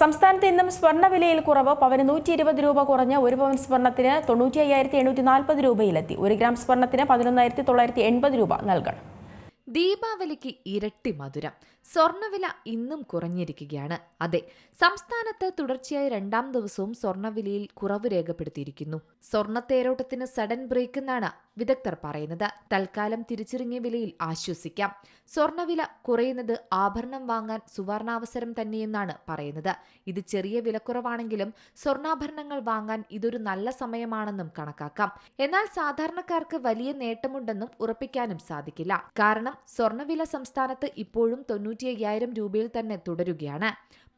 സംസ്ഥാനത്ത് ഇന്നും സ്വർണവിലയിൽ കുറവ്. പവന് നൂറ്റി ഇരുപത് രൂപ കുറഞ്ഞ് ഒരു പവൻ സ്വർണത്തിന് തൊണ്ണൂറ്റി അയ്യായിരത്തി എണ്ണൂറ്റി നാൽപ്പത് രൂപയിലെത്തി. ഒരു ഗ്രാം സ്വർണത്തിന് പതിനൊന്നായിരത്തി തൊള്ളായിരത്തി എൺപത് രൂപ നൽകണം. ദീപാവലിക്ക് ഇരട്ടി മധുരം. സ്വർണവില ഇന്നും കുറഞ്ഞിരിക്കുകയാണ്. അതെ സംസ്ഥാനത്ത് തുടർച്ചയായി രണ്ടാം ദിവസവും സ്വർണവിലയിൽ കുറവ് രേഖപ്പെടുത്തിയിരിക്കുന്നു. സ്വർണത്തേരോട്ടത്തിന് സഡൻ ബ്രേക്ക് എന്നാണ് വിദഗ്ധർ പറയുന്നത്. തൽക്കാലം തിരിച്ചിറങ്ങിയ വിലയിൽ ആശ്വസിക്കാം. സ്വർണവില കുറയുന്നത് ആഭരണം വാങ്ങാൻ സുവർണാവസരം തന്നെയെന്നാണ് പറയുന്നത്. ഇത് ചെറിയ വിലക്കുറവാണെങ്കിലും സ്വർണാഭരണങ്ങൾ വാങ്ങാൻ ഇതൊരു നല്ല സമയമാണെന്നും കണക്കാക്കാം. എന്നാൽ സാധാരണക്കാർക്ക് വലിയ നേട്ടമുണ്ടെന്നും ഉറപ്പിക്കാനും സാധിക്കില്ല. കാരണം സ്വർണവില സംസ്ഥാനത്ത് ഇപ്പോഴും തൊണ്ണൂറ്റി അയ്യായിരം രൂപയിൽ തന്നെ തുടരുകയാണ്.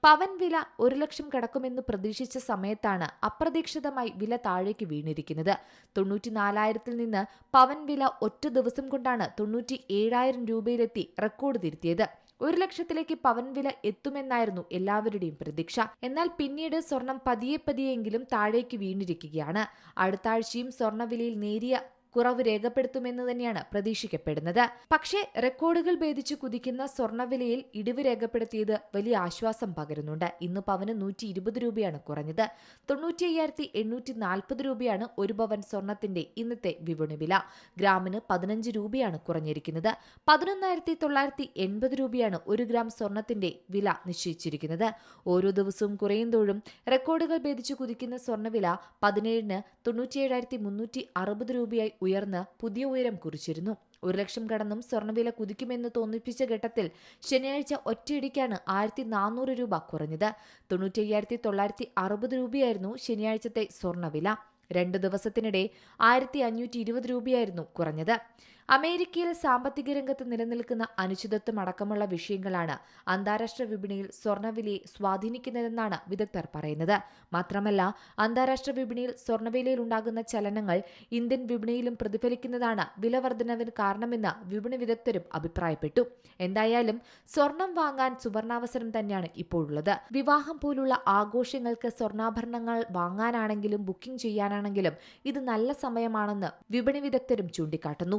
പവൻ വില ഒരു ലക്ഷം കടക്കുമെന്ന് പ്രതീക്ഷിച്ച സമയത്താണ് അപ്രതീക്ഷിതമായി വില താഴേക്ക് വീണിരിക്കുന്നത്. തൊണ്ണൂറ്റിനാലായിരത്തിൽ നിന്ന് പവൻ വില ഒറ്റ ദിവസം കൊണ്ടാണ് തൊണ്ണൂറ്റി ഏഴായിരം രൂപയിലെത്തി റെക്കോർഡ് തിരുത്തിയത്. ഒരു ലക്ഷത്തിലേക്ക് പവൻ വില എത്തുമെന്നായിരുന്നു എല്ലാവരുടെയും പ്രതീക്ഷ. എന്നാൽ പിന്നീട് സ്വർണം പതിയെ പതിയെങ്കിലും താഴേക്ക് വീണിരിക്കുകയാണ്. അടുത്ത ആഴ്ചയും സ്വർണവിലയിൽ നേരിയ കുറവ് രേഖപ്പെടുത്തുമെന്ന് തന്നെയാണ് പ്രതീക്ഷിക്കപ്പെടുന്നത്. പക്ഷേ റെക്കോർഡുകൾ ഭേദിച്ച് കുതിക്കുന്ന സ്വർണവിലയിൽ ഇടിവ് രേഖപ്പെടുത്തിയത് വലിയ ആശ്വാസം പകരുന്നുണ്ട്. ഇന്ന് പവന് നൂറ്റി ഇരുപത് രൂപയാണ് കുറഞ്ഞത്. തൊണ്ണൂറ്റി അയ്യായിരത്തി എണ്ണൂറ്റി നാൽപ്പത് രൂപയാണ് ഒരു പവൻ സ്വർണത്തിന്റെ ഇന്നത്തെ വിപണി വില ഗ്രാമിന് പതിനഞ്ച് രൂപയാണ് കുറഞ്ഞിരിക്കുന്നത്. പതിനൊന്നായിരത്തി തൊള്ളായിരത്തി എൺപത് രൂപയാണ് ഒരു ഗ്രാം സ്വർണത്തിന്റെ വില നിശ്ചയിച്ചിരിക്കുന്നത്. ഓരോ ദിവസവും കുറയുന്തോഴും റെക്കോർഡുകൾ ഭേദിച്ച് കുതിക്കുന്ന സ്വർണവില പതിനേഴിന് തൊണ്ണൂറ്റിയേഴായിരത്തി മുന്നൂറ്റി അറുപത് രൂപയായി ഉയർന്ന് പുതിയ ഉയരം കുറിച്ചിരുന്നു. ഒരു ലക്ഷം കടന്നും സ്വർണവില കുതിക്കുമെന്ന് തോന്നിപ്പിച്ച ഘട്ടത്തിൽ ശനിയാഴ്ച ഒറ്റയടിക്കാണ് ആയിരത്തി നാനൂറ് രൂപ കുറഞ്ഞത്. തൊണ്ണൂറ്റയ്യായിരത്തി തൊള്ളായിരത്തി അറുപത് രൂപയായിരുന്നു ശനിയാഴ്ചത്തെ സ്വർണവില രണ്ട് ദിവസത്തിനിടെ ആയിരത്തി അഞ്ഞൂറ്റി ഇരുപത് രൂപയായിരുന്നു കുറഞ്ഞത്. അമേരിക്കയിൽ സാമ്പത്തിക രംഗത്ത് നിലനിൽക്കുന്ന അനിശ്ചിതത്വം അടക്കമുള്ള വിഷയങ്ങളാണ് അന്താരാഷ്ട്ര വിപണിയിൽ സ്വർണവിലയെ സ്വാധീനിക്കുന്നതെന്നാണ് വിദഗ്ധർ പറയുന്നത്. മാത്രമല്ല അന്താരാഷ്ട്ര വിപണിയിൽ സ്വർണവിലയിൽ ഉണ്ടാകുന്ന ചലനങ്ങൾ ഇന്ത്യൻ വിപണിയിലും പ്രതിഫലിക്കുന്നതാണ് വിലവർദ്ധനവിന് കാരണമെന്ന് വിപണി വിദഗ്ധരും അഭിപ്രായപ്പെട്ടു. എന്തായാലും സ്വർണം വാങ്ങാൻ സുവർണാവസരം തന്നെയാണ് ഇപ്പോഴുള്ളത്. വിവാഹം പോലുള്ള ആഘോഷങ്ങൾക്ക് സ്വർണാഭരണങ്ങൾ വാങ്ങാനാണെങ്കിലും ബുക്കിംഗ് ചെയ്യാനാണെങ്കിലും ഇത് നല്ല സമയമാണെന്ന് വിപണി വിദഗ്ധരും ചൂണ്ടിക്കാട്ടുന്നു.